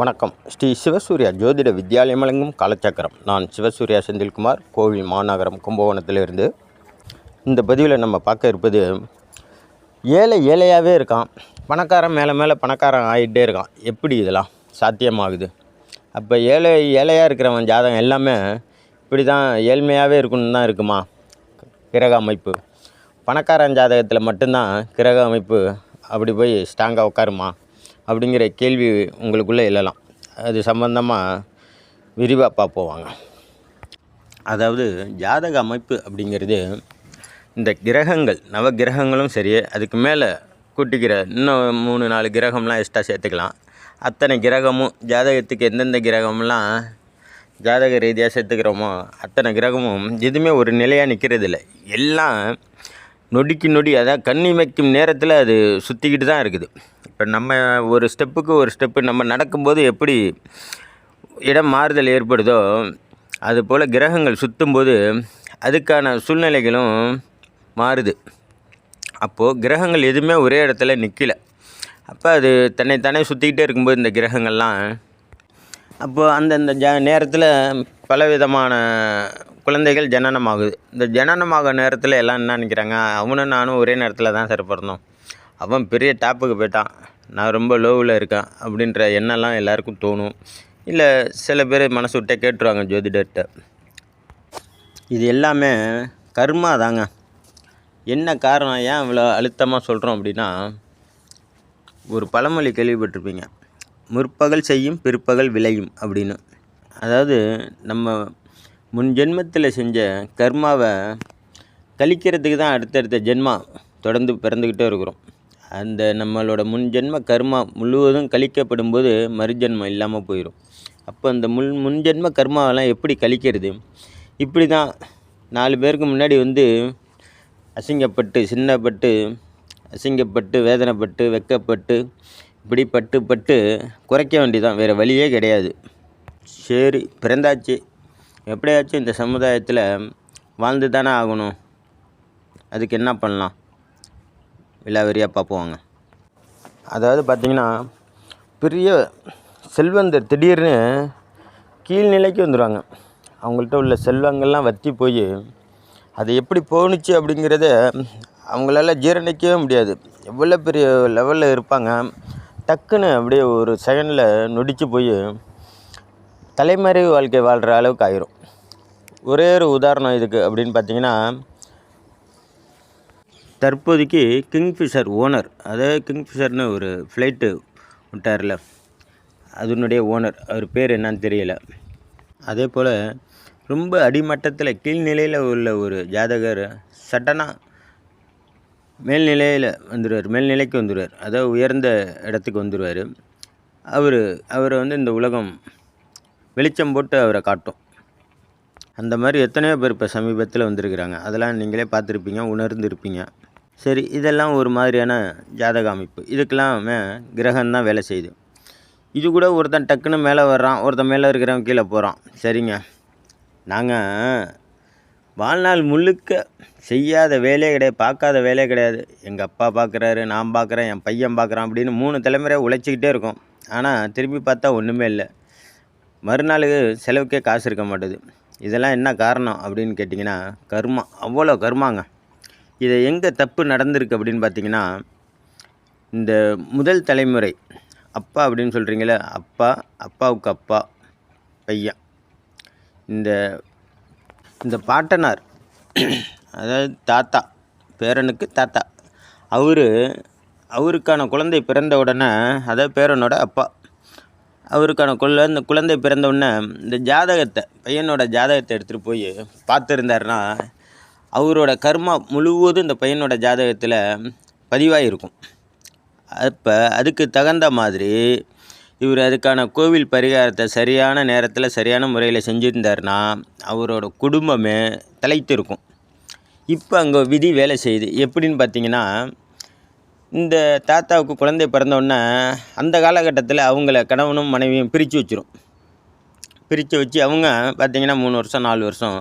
வணக்கம். ஸ்ரீ சிவசூர்யா ஜோதிட வித்யாலயம் வழங்கும் காலச்சக்கரம். நான் சிவசூர்யா செந்தில்குமார் கோவில் மாநகரம் கும்பகோணத்திலிருந்து. இந்த பதிவில் நம்ம பார்க்க இருப்பது ஏழை ஏழையாகவே இருக்கான். பணக்காரன் மேலே மேலே பணக்காரன் ஆகிட்டே இருக்கான். எப்படி இதெல்லாம் சாத்தியமாகுது? அப்போ ஏழை ஏழையாக இருக்கிறவன் ஜாதகம் எல்லாமே இப்படி தான் ஏழ்மையாகவே இருக்கணும்னு தான் இருக்குமா? கிரக அமைப்பு. பணக்காரன் ஜாதகத்தில் மட்டும்தான் கிரக அமைப்பு அப்படி போய் ஸ்ட்ராங்காக உட்காருமா? அப்படிங்கிற கேள்வி உங்களுக்குள்ளே எழலாம். அது சம்பந்தமாக விரிவாக பார்ப்போம் வாங்க அதாவது ஜாதக அமைப்பு அப்படிங்கிறது இந்த கிரகங்கள் நவ கிரகங்களும் சரி அதுக்கு மேலே கூட்டிக்கிற இன்னும் மூணு நாலு கிரகம்லாம் எக்ஸ்ட்ரா சேர்த்துக்கலாம். அத்தனை கிரகமும் ஜாதகத்துக்கு எந்தெந்த கிரகம்லாம் ஜாதக ரீதியாக சேர்த்துக்கிறோமோ அத்தனை கிரகமும் எதுவுமே ஒரு நிலையாக நிற்கிறது இல்லை எல்லாம் நொடிக்கு நொடி அதாவது கண்ணி வைக்கும் நேரத்தில் அது சுற்றிக்கிட்டு தான் இருக்குது. இப்போ நம்ம ஒரு ஸ்டெப்புக்கு ஒரு ஸ்டெப்பு நம்ம நடக்கும்போது எப்படி இடம் மாறுதல் ஏற்படுதோ அதுபோல் கிரகங்கள் சுற்றும்போது அதுக்கான சூழ்நிலைகளும் மாறுது. அப்போது கிரகங்கள் எதுவுமே ஒரே இடத்துல நிற்கல அப்போ அது தன்னைத்தானே சுற்றிக்கிட்டே இருக்கும்போது இந்த கிரகங்கள்லாம் அப்போது அந்தந்த ஜ நேரத்தில் பலவிதமான குழந்தைகள் ஜனனமாகுது. இந்த ஜனனமாக நேரத்தில் எல்லாம் என்ன நினைக்கிறாங்க? அவனும் நானும் ஒரே நேரத்தில் தான் சார் பிறந்தோம் அவன் பெரிய டாப்புக்கு போயிட்டான். நான் ரொம்ப லோவில் இருக்கேன் அப்படின்ற எண்ணம்லாம் எல்லாருக்கும் தோணும். இல்லை சில பேர் மனசு விட்டே கேட்டுருவாங்க ஜோதிடர்கிட்ட. இது எல்லாமே கர்மா தாங்க. என்ன காரணம் ஏன் இவ்வளோ அழுத்தமாக சொல்கிறோம் அப்படின்னா ஒரு பழமொழி கேள்விப்பட்டிருப்பீங்க. முற்பகல் செய்யும் பிற்பகல் விளையும் அப்படின்னு. அதாவது நம்ம முன் ஜென்மத்தில் செஞ்ச கர்மாவை கழிக்கிறதுக்கு தான் அடுத்தடுத்த ஜென்மா தொடர்ந்து பிறந்துக்கிட்டே இருக்கிறோம். அந்த நம்மளோட முன் ஜென்ம கர்மா முழுவதும் கழிக்கப்படும் போது மறுஜென்மம் இல்லாமல் போயிடும் அப்போ அந்த முன் முன் ஜென்ம கர்மாவெல்லாம் எப்படி கழிக்கிறது? இப்படி தான் நாலு பேருக்கு முன்னாடி வந்து அசிங்கப்பட்டு சின்னப்பட்டு அசிங்கப்பட்டு வேதனைப்பட்டு வெக்கப்பட்டு இப்படி பட்டு பட்டு குறைக்க வேண்டியதான் வேறு வழியே கிடையாது. சரி பிறந்தாச்சு. எப்படியாச்சும் இந்த சமுதாயத்தில் வாழ்ந்து தானே ஆகணும். அதுக்கு என்ன பண்ணலாம்? விலாவரியாக பார்ப்போங்க அதாவது பார்த்திங்கன்னா பெரிய செல்வந்தர் திடீர்னு கீழ்நிலைக்கு வந்துடுவாங்க அவங்கள்ட்ட உள்ள செல்வங்கள்லாம் வற்றி போய் அது எப்படி போணுச்சு அப்படிங்கிறத அவங்களால ஜீரணிக்கவே முடியாது. எவ்வளோ பெரிய லெவலில் இருப்பாங்க டக்குன்னு அப்படியே ஒரு செகண்டில் நொடிச்சு போய் தலைமறைவு வாழ்க்கை வாழ்கிற அளவுக்கு ஆயிரும். ஒரே ஒரு உதாரணம் இதுக்கு அப்படின்னு பார்த்தீங்கன்னா தற்போதைக்கு கிங்ஃபிஷர் ஓனர் அதாவது கிங்ஃபிஷர்னு ஒரு ஃப்ளைட்டு விட்டார்ல அதனுடைய ஓனர் அவர் பேர் என்னன்னு தெரியல. அதே போல் ரொம்ப அடிமட்டத்தில் கீழ்நிலையில் உள்ள ஒரு ஜாதகர் சட்டனாக மேல்நிலையில் வந்துடுவார் மேல்நிலைக்கு வந்துடுவார் அதாவது உயர்ந்த இடத்துக்கு வந்துடுவார் அவர் அவரை வந்து இந்த உலகம் வெளிச்சம் போட்டு அவரை காட்டும். அந்த மாதிரி எத்தனையோ பேர் இப்போ சமீபத்தில் வந்திருக்கிறாங்க. அதெல்லாம் நீங்களே பார்த்துருப்பீங்க உணர்ந்துருப்பீங்க. சரி இதெல்லாம் ஒரு மாதிரியான ஜாதக அமைப்பு இதுக்கெல்லாமே கிரகம் தான் வேலை செய்யுது. இது கூட ஒருத்தன் டக்குன்னு மேலே வர்றான் ஒருத்தன் மேலே இருக்கிறவன் கீழே போகிறான் சரிங்க. நாங்கள் வாழ்நாள் முழுக்க செய்யாத வேலையே கிடையாது பார்க்காத வேலையே கிடையாது. எங்கள் அப்பா பார்க்குறாரு நான் பார்க்குறேன் என் பையன் பார்க்குறான் அப்படின்னு மூணு தலைமுறையாக உழைச்சிக்கிட்டே இருக்கோம். ஆனால் திரும்பி பார்த்தா ஒன்றுமே இல்லை. மறுநாள் செலவுக்கே காசு இருக்க மாட்டுது. இதெல்லாம் என்ன காரணம் அப்படின்னு கேட்டிங்கன்னா கர்மா. அவ்வளோ கர்மாங்க. இதை எங்கே தப்பு நடந்திருக்கு அப்படின்னு பார்த்தீங்கன்னா இந்த முதல் தலைமுறை அப்பா அப்படின்னு சொல்கிறீங்களே அப்பா அப்பாவுக்கு அப்பா பையன். இந்த இந்த பாட்டனார் அதாவது தாத்தா பேரனுக்கு தாத்தா அவர் அவருக்கான குழந்தை பிறந்த உடனே அதாவது பேரனோட அப்பா அவருக்கான குழந்தை குழந்தை பிறந்த உடனே இந்த ஜாதகத்தை பையனோட ஜாதகத்தை எடுத்துகிட்டு போய் பார்த்துருந்தாருன்னா அவரோட கர்மா முழுவதும் இந்த பையனோட ஜாதகத்தில் பதிவாகிருக்கும் அப்போ அதுக்கு தகுந்த மாதிரி இவர் அதுக்கான கோவில் பரிகாரத்தை சரியான நேரத்தில் சரியான முறையில் செஞ்சுருந்தாருன்னா அவரோட குடும்பமே தலைத்திருக்கும். இப்போ அங்கே விதி வேலை செய்யுது. எப்படின்னு பார்த்தீங்கன்னா இந்த தாத்தாவுக்கு குழந்தை பிறந்தோடனே அந்த காலகட்டத்தில் அவங்கள கணவனும் மனைவியும் பிரித்து வச்சிரும். பிரித்து வச்சு அவங்க பார்த்திங்கன்னா மூணு வருஷம் நாலு வருஷம்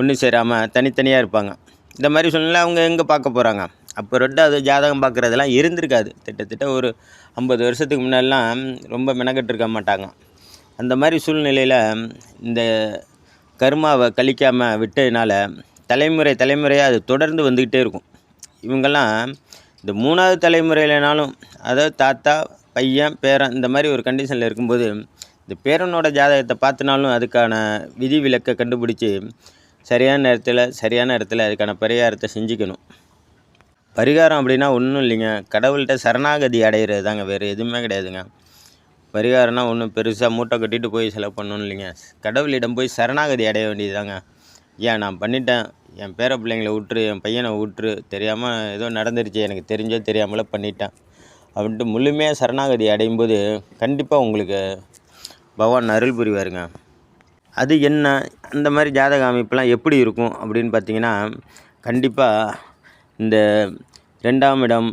ஒன்று சேராமல் தனித்தனியாக இருப்பாங்க. இந்த மாதிரி சூழ்நிலை அவங்க எங்கே பார்க்க போகிறாங்க அப்போ ரெண்டாவது ஜாதகம் பார்க்குறதெல்லாம் இருந்திருக்காது. கிட்டத்தட்ட ஒரு ஐம்பது வருஷத்துக்கு முன்னாடிலாம் ரொம்ப மெனக்கெட்டு இருக்க மாட்டாங்க. அந்த மாதிரி சூழ்நிலையில் இந்த கர்மாவை கழிக்காமல் விட்டதுனால தலைமுறை தலைமுறையாக அது தொடர்ந்து வந்துக்கிட்டே இருக்கும். இவங்கெல்லாம் இந்த மூணாவது தலைமுறையிலனாலும் அதாவது தாத்தா பையன் பேரன் இந்த மாதிரி ஒரு கண்டிஷனில் இருக்கும்போது இந்த பேரனோட ஜாதகத்தை பார்த்தினாலும் அதுக்கான விதி விலக்கை கண்டுபிடிச்சி சரியான நேரத்தில் சரியான இடத்துல அதுக்கான பரிகாரத்தை செஞ்சுக்கணும். பரிகாரம் அப்படின்னா ஒன்றும் இல்லைங்க. கடவுள்கிட்ட சரணாகதி அடைகிறது தாங்க வேறு எதுவுமே கிடையாதுங்க. பரிகாரம்னா ஒன்றும் பெருசாக மூட்டை கட்டிட்டு போய் செலவு பண்ணணும் இல்லைங்க. கடவுளிடம் போய் சரணாகதி அடைய வேண்டியது தாங்க ஏன் நான் பண்ணிட்டேன். என் பேர பிள்ளைங்களை விட்டுரு என் பையனை விட்டுரு தெரியாமல் ஏதோ நடந்துருச்சு. எனக்கு தெரிஞ்சோ தெரியாமலோ பண்ணிட்டேன். அப்படின்ட்டு முழுமையாக சரணாகதி அடையும் போது கண்டிப்பாக உங்களுக்கு பகவான் அருள் புரிவாருங்க. அது என்ன அந்த மாதிரி ஜாதக அமைப்புலாம் எப்படி இருக்கும் அப்படின்னு பார்த்தீங்கன்னா கண்டிப்பாக இந்த ரெண்டாம் இடம்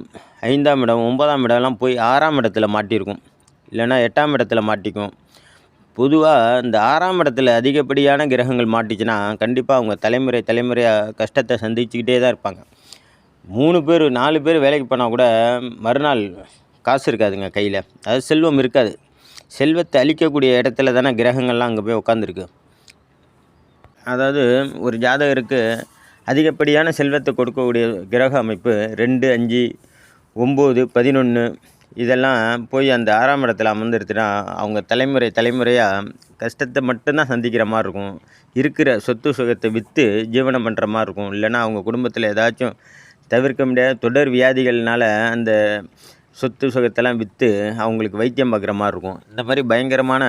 ஐந்தாம் இடம் ஒன்பதாம் இடம்லாம் போய் ஆறாம் இடத்துல மாட்டியிருக்கும் இல்லைன்னா எட்டாம் இடத்துல மாட்டிக்கும். பொதுவாக இந்த ஆறாம் இடத்துல அதிகப்படியான கிரகங்கள் மாட்டிச்சுன்னா கண்டிப்பாக அவங்க தலைமுறை தலைமுறையாக கஷ்டத்தை சந்திச்சுக்கிட்டே தான் இருப்பாங்க. மூணு பேர் நாலு பேர் வேலைக்கு போனால் கூட மறுநாள் காசு இருக்காதுங்க கையில். அதாவது செல்வம் இருக்காது. செல்வத்தை அழிக்கக்கூடிய இடத்துல தானே கிரகங்கள்லாம் அங்கே போய் உட்காந்துருக்கு அதாவது ஒரு ஜாதகருக்கு அதிகப்படியான செல்வத்தை கொடுக்கக்கூடிய கிரக அமைப்பு ரெண்டு அஞ்சு ஒம்பது பதினொன்று இதெல்லாம் போய் அந்த ஆறாம் இடத்துல அமர்ந்துருச்சுன்னா அவங்க தலைமுறை தலைமுறையாக கஷ்டத்தை மட்டும்தான் சந்திக்கிற மாதிரி இருக்கும். இருக்கிற சொத்து சுகத்தை விற்று ஜீவனம் பண்ணுற மாதிரி இருக்கும். இல்லைன்னா அவங்க குடும்பத்தில் ஏதாச்சும் தவிர்க்க முடியாத தொடர் வியாதிகள்னால அந்த சொத்து சுகத்தெல்லாம் விற்று அவங்களுக்கு வைத்தியம் பார்க்குற மாதிரி இருக்கும். இந்த மாதிரி பயங்கரமான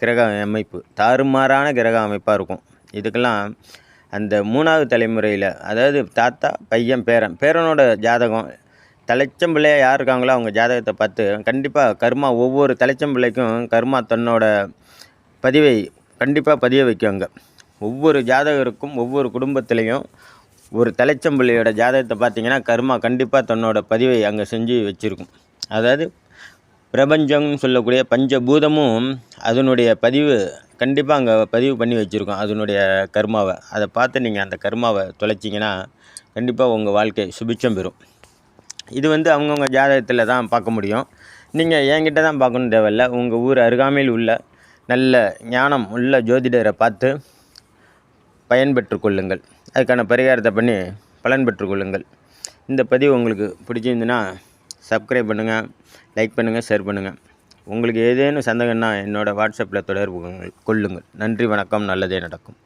கிரக அமைப்பு தாறுமாறான கிரக அமைப்பாக இருக்கும். இதுக்கெல்லாம் அந்த மூணாவது தலைமுறையில் அதாவது தாத்தா பையன் பேரன் பேரனோட ஜாதகம் தலைச்சம்பிள்ளையாக யார் இருக்காங்களோ அவங்க ஜாதகத்தை பார்த்து கண்டிப்பாக கர்மா ஒவ்வொரு தலைச்சம்பிள்ளைக்கும் கர்மா தன்னோட பதிவை கண்டிப்பாக பதிய வைக்குவாங்க ஒவ்வொரு ஜாதகருக்கும் ஒவ்வொரு குடும்பத்திலையும் ஒரு தலைச்சம்பிள்ளையோட ஜாதகத்தை பார்த்தீங்கன்னா கர்மா கண்டிப்பாக தன்னோட பதிவை அங்கே செஞ்சு வச்சுருக்கும். அதாவது பிரபஞ்சம்னு சொல்லக்கூடிய பஞ்சபூதமும் அதனுடைய பதிவு கண்டிப்பாக அங்கே பதிவு பண்ணி வச்சுருக்கோம் அதனுடைய கர்மாவை. அதை பார்த்து நீங்கள் அந்த கர்மாவை தொலைச்சிங்கன்னா கண்டிப்பாக உங்கள் வாழ்க்கை சுபிச்சம் பெறும். இது வந்து அவங்கவுங்க ஜாதகத்தில் தான் பார்க்க முடியும். நீங்கள் என்கிட்ட தான் பார்க்கணும் தேவையில்ல. உங்கள் ஊர் அருகாமையில் உள்ள நல்ல ஞானம் உள்ள ஜோதிடரை பார்த்து பயன்பெற்று கொள்ளுங்கள். அதுக்கான பரிகாரத்தை பண்ணி பலன் பெற்றுக்கொள்ளுங்கள் இந்த பதிவு உங்களுக்கு பிடிச்சிருந்துன்னா சப்ஸ்கிரைப் பண்ணுங்கள் லைக் பண்ணுங்கள் ஷேர் பண்ணுங்கள் உங்களுக்கு ஏதேனும் சந்தேகம்னா என்னோடய வாட்ஸ்அப்பில் தொடர்பு கொள்ளுங்கள். நன்றி வணக்கம் நல்லதே நடக்கும்.